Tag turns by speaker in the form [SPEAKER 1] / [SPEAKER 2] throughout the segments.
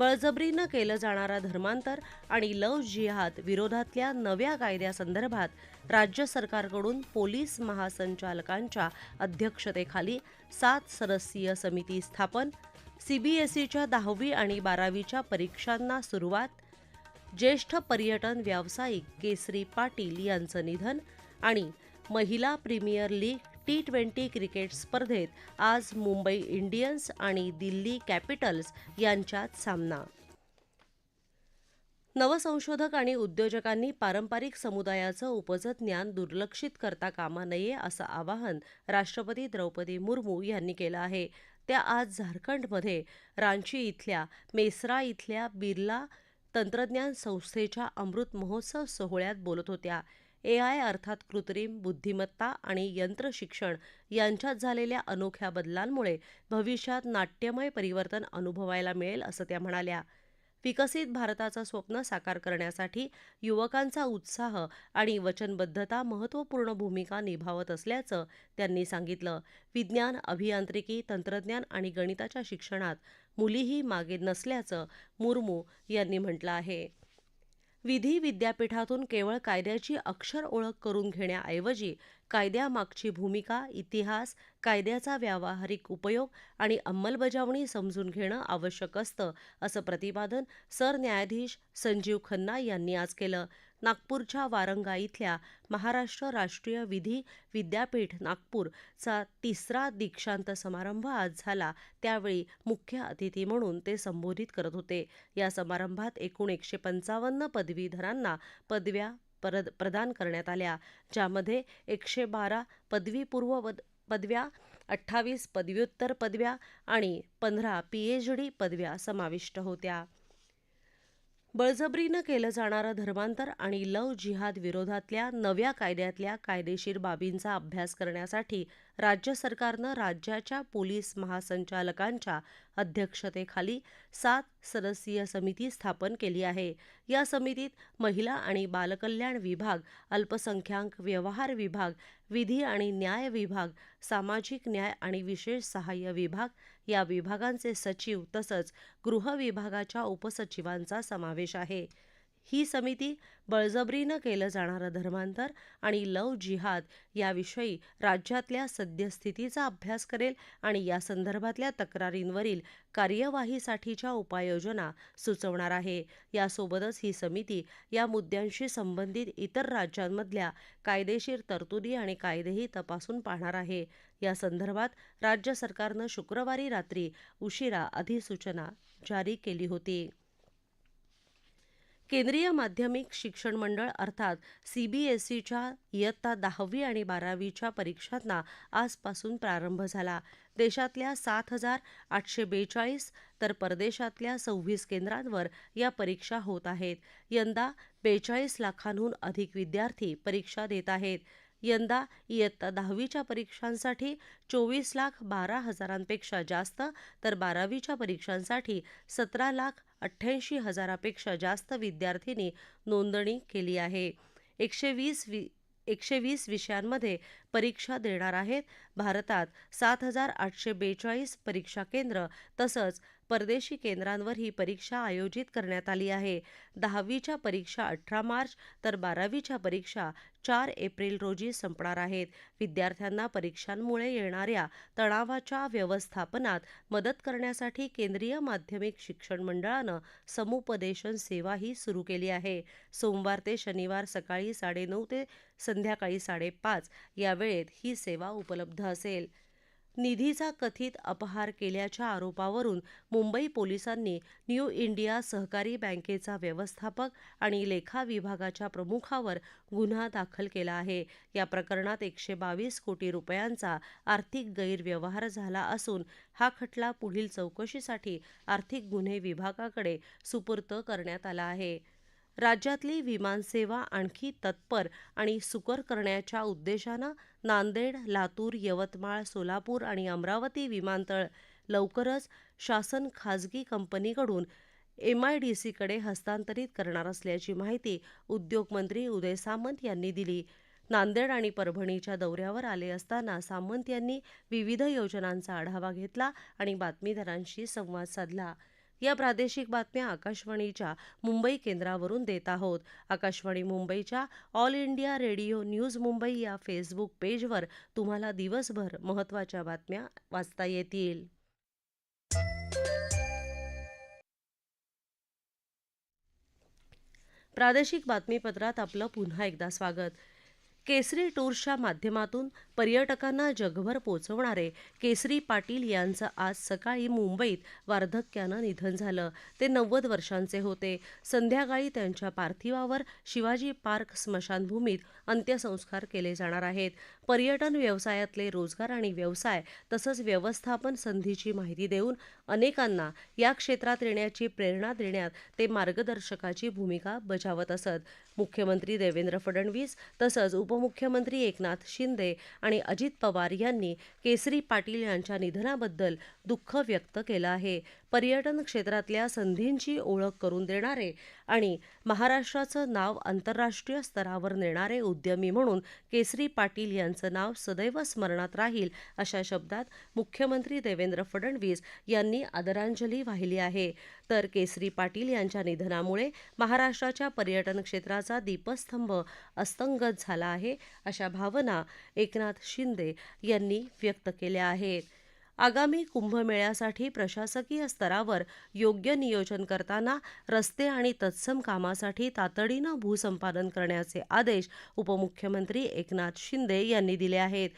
[SPEAKER 1] बळजबरीनं केलं जाणारा धर्मांतर आणि लव जिहाद विरोधातल्या नव्या कायद्यासंदर्भात राज्य सरकारकडून पोलीस महासंचालकांच्या अध्यक्षतेखाली सात सदस्यीय समिती स्थापन सीबीएसईच्या दहावी आणि बारावीच्या परीक्षांना सुरुवात ज्येष्ठ पर्यटन व्यावसायिक केसरी पाटील यांचं निधन आणि महिला premier league T twenty cricket स्पर्धेत आज मुंबई इंडियन्स आणि दिल्ली कॅपिटल्स यांच्यात सामना. नवसंशोधक आणि उद्योजकांनी पारंपरिक समुदायाचं उपजत ज्ञान दुर्लक्षित करता कामा नये असं आवाहन राष्ट्रपती द्रौपदी मुर्मू यांनी केलं आहे. त्या आज झारखंडमध्ये रांची इथल्या मेसरा इथल्या बिर्ला तंत्रज्ञान संस्थेच्या अमृत महोत्सव सोहळ्यात बोलत होत्या. एआय अर्थात कृत्रिम बुद्धिमत्ता आणि यंत्रशिक्षण यांच्यात झालेल्या अनोख्या बदलांमुळे भविष्यात नाट्यमय परिवर्तन अनुभवायला मिळेल असं त्या म्हणाल्या. विकसित भारताचं स्वप्न साकार करण्यासाठी युवकांचा उत्साह आणि वचनबद्धता महत्त्वपूर्ण भूमिका निभावत असल्याचं त्यांनी सांगितलं. विज्ञान अभियांत्रिकी तंत्रज्ञान आणि गणिताच्या शिक्षणात मुलीही मागे नसल्याचं मुर्मू यांनी म्हटलं आहे. विधी विद्यापीठातून केवळ कायद्याची अक्षर ओळख करून घेण्याऐवजी कायद्यामागची भूमिका इतिहास कायद्याचा व्यावहारिक उपयोग आणि अंमलबजावणी समजून घेणं आवश्यक असतं असं प्रतिपादन सरन्यायाधीश संजीव खन्ना यांनी आज केलं. नागपूरच्या वारंगा इथल्या महाराष्ट्र राष्ट्रीय विधी विद्यापीठ नागपूरचा तिसरा दीक्षांत समारंभ आज झाला. त्यावेळी मुख्य अतिथी म्हणून ते संबोधित करत होते. या समारंभात एकूण एकशे पंचावन्न पदवीधरांना पदव्या परद प्रदान करण्यात आल्या ज्यामध्ये एकशे बारा पदवीपूर्व पद पदव्या अठ्ठावीस पदव्युत्तर पदव्या आणि पंधरा पीएचडी पदव्या समाविष्ट होत्या. बळजबरीनं केलं जाणारं धर्मांतर आणि लव जिहाद विरोधातल्या नव्या कायद्यातल्या कायदेशीर बाबींचा अभ्यास करण्यासाठी राज्य सरकारनं राज्याच्या पोलीस महासंचालकांच्या अध्यक्षतेखाली सात सदस्यीय समिती स्थापन केली आहे. या समितीत महिला आणि बालकल्याण विभाग अल्पसंख्याक व्यवहार विभाग विधी आणि न्याय विभाग सामाजिक न्याय आणि विशेष सहाय्य विभाग या विभागांचे सचिव तसंच गृह विभागाच्या उपसचिवांचा समावेश आहे. ही समिती बळजबरीनं केलं जाणारं धर्मांतर आणि लव जिहाद याविषयी राज्यातल्या सद्यस्थितीचा अभ्यास करेल आणि या संदर्भातल्या तक्रारींवरील कार्यवाहीसाठीच्या उपाययोजना सुचवणार आहे. यासोबतच ही समिती या मुद्द्यांशी संबंधित इतर राज्यांमधल्या कायदेशीर तरतुदी आणि कायदेही तपासून पाहणार आहे. या संदर्भात राज्य सरकारनं शुक्रवारी रात्री उशिरा अधिसूचना जारी केली होती. केंद्रीय माध्यमिक शिक्षण मंडळ अर्थात सीबीएसईच्या इयत्ता दहावी आणि बारावीच्या परीक्षांना आजपासून प्रारंभ झाला. देशातल्या सात हजार आठशे बेचाळीस तर परदेशातल्या सव्वीस केंद्रांवर या परीक्षा होत आहेत. यंदा बेचाळीस लाखांहून अधिक विद्यार्थी परीक्षा देत आहेत. यंदा इयत्ता दहावीच्या परीक्षांसाठी चोवीस लाख बारा हजारांपेक्षा जास्त तर बारावीच्या परीक्षांसाठी सतरा लाख अठ्ठ्याऐंशी हजारापेक्षा जास्त विद्यार्थ्यांनी नोंदणी केली आहे. एकशे वीस वि एकशे वीस विषयांमध्ये परीक्षा देणार आहेत. भारतात सात हजार आठशे बेचाळीस परीक्षा केंद्र तसंच परदेशी केंद्रांवर ही परीक्षा आयोजित करण्यात आली आहे. दहावीच्या परीक्षा अठरा मार्च तर बारावीच्या परीक्षा चार एप्रिल रोजी संपणार आहेत. विद्यार्थ्यांना परीक्षांमुळे येणाऱ्या तणावाच्या व्यवस्थापनात मदत करण्यासाठी केंद्रीय माध्यमिक शिक्षण मंडळानं समुपदेशन सेवाही सुरू केली आहे. सोमवार ते शनिवार सकाळी साडेनऊ ते संध्याकाळी साडेपाच या वेळेत ही सेवा उपलब्ध असेल. निधीचा कथित अपहार केल्याच्या आरोपावरून मुंबई पोलिसांनी न्यू इंडिया सहकारी बँकेचा व्यवस्थापक आणि लेखा विभागाच्या प्रमुखावर गुन्हा दाखल केला आहे. या प्रकरणात एकशे बावीस कोटी रुपयांचा आर्थिक गैरव्यवहार झाला असून हा खटला पुढील चौकशीसाठी आर्थिक गुन्हे विभागाकडे सुपूर्त करण्यात आला आहे. राज्यातली विमानसेवा आणखी तत्पर आणि सुकर करण्याच्या उद्देशानं नांदेड लातूर यवतमाळ सोलापूर आणि अमरावती विमानतळ लवकरच शासन खाजगी कंपनीकडून एमआयडीसीकडे हस्तांतरित करणार असल्याची माहिती उद्योगमंत्री उदय सामंत यांनी दिली. नांदेड आणि परभणीच्या दौऱ्यावर आले असताना सामंत यांनी विविध योजनांचा आढावा घेतला आणि बातमीदारांशी संवाद साधला. या प्रादेशिक बातम्या आकाशवाणीच्या मुंबई केंद्रावरून देत आहोत. आकाशवाणी मुंबईच्या All India Radio News Mumbai या फेसबुक पेजवर तुम्हाला दिवसभर महत्त्वाच्या बातम्या वाचता येतील. प्रादेशिक बातमीपत्रात आपलं पुन्हा एकदा स्वागत. केसरी टूर्सच्या माध्यमातून पर्यटकांना जगभर पोचवणारे केसरी पाटील यांचं आज सकाळी मुंबईत वार्धक्यानं निधन झालं. ते नव्वद वर्षांचे होते. संध्याकाळी त्यांच्या पार्थिवावर शिवाजी पार्क स्मशानभूमीत अंत्यसंस्कार केले जाणार आहेत. पर्यटन व्यवसायातले रोजगार आणि व्यवसाय तसंच व्यवस्थापन संधीची माहिती देऊन अनेकांना या क्षेत्रात येण्याची प्रेरणा देण्यात ते मार्गदर्शकाची भूमिका बजावत असत. मुख्यमंत्री देवेंद्र फडणवीस तसंच उपमुख्यमंत्री एकनाथ शिंदे आणि अजित पवार यांनी केसरी पाटील यांच्या निधनाबद्दल दुःख व्यक्त केलं आहे. पर्यटन क्षेत्रातल्या संधींची ओळख करून देणारे आणि महाराष्ट्राचं नाव आंतरराष्ट्रीय स्तरावर नेणारे उद्यमी म्हणून केसरी पाटील यांचं नाव सदैव स्मरणात राहील अशा शब्दात मुख्यमंत्री देवेंद्र फडणवीस यांनी आदरांजली वाहिली आहे. तर केसरी पाटील यांच्या निधनामुळे महाराष्ट्राच्या पर्यटन क्षेत्राचा दीपस्तंभ अस्तंगत झाला आहे अशा भावना एकनाथ शिंदे यांनी व्यक्त केल्या आहेत. आगामी कुंभमेळ्यासाठी प्रशासकीय स्तरावर योग्य नियोजन करताना रस्ते आणि तत्सम कामासाठी तातडीनं भूसंपादन करण्याचे आदेश उपमुख्यमंत्री एकनाथ शिंदे यांनी दिले आहेत.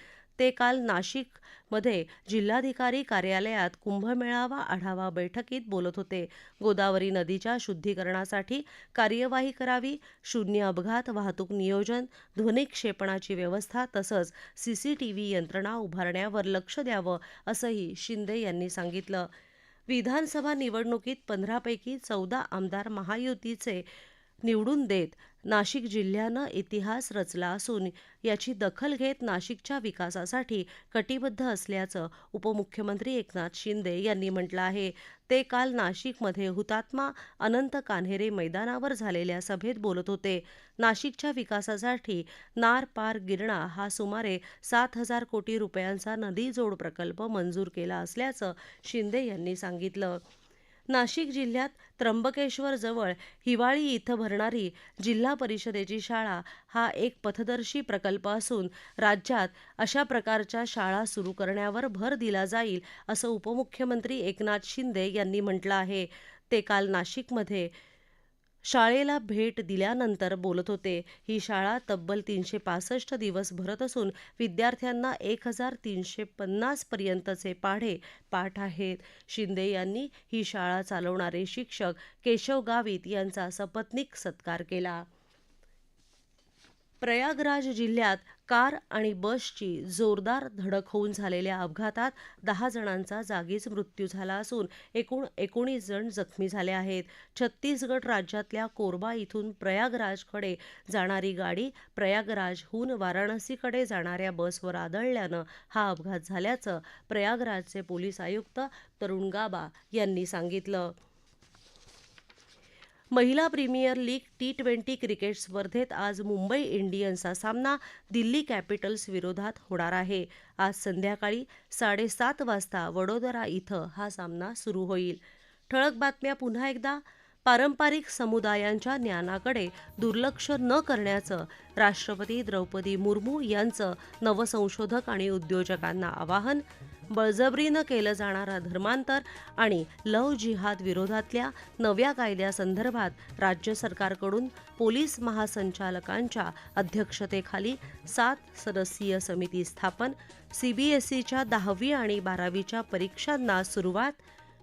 [SPEAKER 1] ते काल नाशिकमध्ये जिल्हाधिकारी कार्यालयात कुंभमेळावा आढावा बैठकीत बोलत होते. गोदावरी नदीच्या शुद्धीकरणासाठी कार्यवाही करावी शून्य अपघात वाहतूक नियोजन ध्वनिक्षेपणाची व्यवस्था तसंच सीसीटीव्ही यंत्रणा उभारण्यावर लक्ष द्यावं असंही शिंदे यांनी सांगितलं. विधानसभा निवडणुकीत पंधरापैकी चौदा आमदार महायुतीचे निवडून देत नाशिक जिल्ह्यानं इतिहास रचला असून याची दखल घेत नाशिकच्या विकासासाठी कटिबद्ध असल्याचं उपमुख्यमंत्री एकनाथ शिंदे यांनी म्हटलं आहे. ते काल नाशिकमध्ये हुतात्मा अनंत कान्हेरे मैदानावर झालेल्या सभेत बोलत होते. नाशिकच्या विकासासाठी नार पार गिरणा हा सुमारे सात हजार कोटी रुपयांचा नदी जोड प्रकल्प मंजूर केला असल्याचं शिंदे यांनी सांगितलं. नाशिक जिल्ह्यात त्र्यंबकेश्वर जवळ हिवाळी इथं भरणारी जिल्हा परिषदेची शाळा हा एक पथदर्शी प्रकल्प असून राज्यात अशा प्रकारच्या शाळा सुरू करण्यावर भर दिला जाईल असं उपमुख्यमंत्री एकनाथ शिंदे यांनी म्हटलं आहे. ते काल नाशिकमध्ये शाळेला भेट दिल्यानंतर बोलत होते. ही शाळा तब्बल तीनशे पासष्ट दिवस भरत असून विद्यार्थ्यांना एक हजार तीनशे पन्नास पर्यंतचे पाढे पाठ आहेत. शिंदे यांनी ही शाळा चालवणारे शिक्षक केशव गावित यांचा सपत्नीक सत्कार केला. प्रयागराज जिल्ह्यात कार आणि बसची जोरदार धडक होऊन झालेल्या अपघातात दहा जणांचा जागीच मृत्यू झाला असून एकूण एकोणीस जण जखमी झाले आहेत. छत्तीसगड राज्यातल्या कोरबा इथून प्रयागराजकडे जाणारी गाडी प्रयागराजहून वाराणसीकडे जाणाऱ्या बसवर आदळल्यानं हा अपघात झाल्याचं प्रयागराजचे पोलीस आयुक्त तरुण गाबा यांनी सांगितलं. महिला premier league T twenty cricket स्पर्धेत आज मुंबई इंडियन्सचा सामना दिल्ली कॅपिटल्स विरोधात होणार आहे. आज संध्याकाळी साडेसात वाजता वडोदरा इथं हा सामना सुरू होईल. ठळक बातम्या पुन्हा एकदा. पारंपरिक समुदायांच्या ज्ञानाकडे दुर्लक्ष न करण्याचं राष्ट्रपती द्रौपदी मुर्मू यांचं नवसंशोधक आणि उद्योजकांना आवाहन बळजबरीनं केलं जाणारं धर्मांतर आणि लव जिहाद विरोधातल्या नव्या कायद्यासंदर्भात राज्य सरकारकडून पोलीस महासंचालकांच्या अध्यक्षतेखाली सात सदस्यीय समिती स्थापन सीबीएसईच्या दहावी आणि बारावीच्या परीक्षांना सुरुवात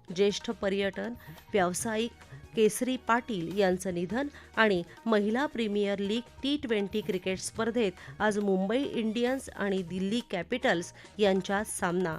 [SPEAKER 1] ज्येष्ठ पर्यटन व्यावसायिक केसरी पाटील यांचं निधन आणि महिला premier league T twenty cricket स्पर्धेत आज मुंबई इंडियन्स आणि दिल्ली कॅपिटल्स यांच्यात सामना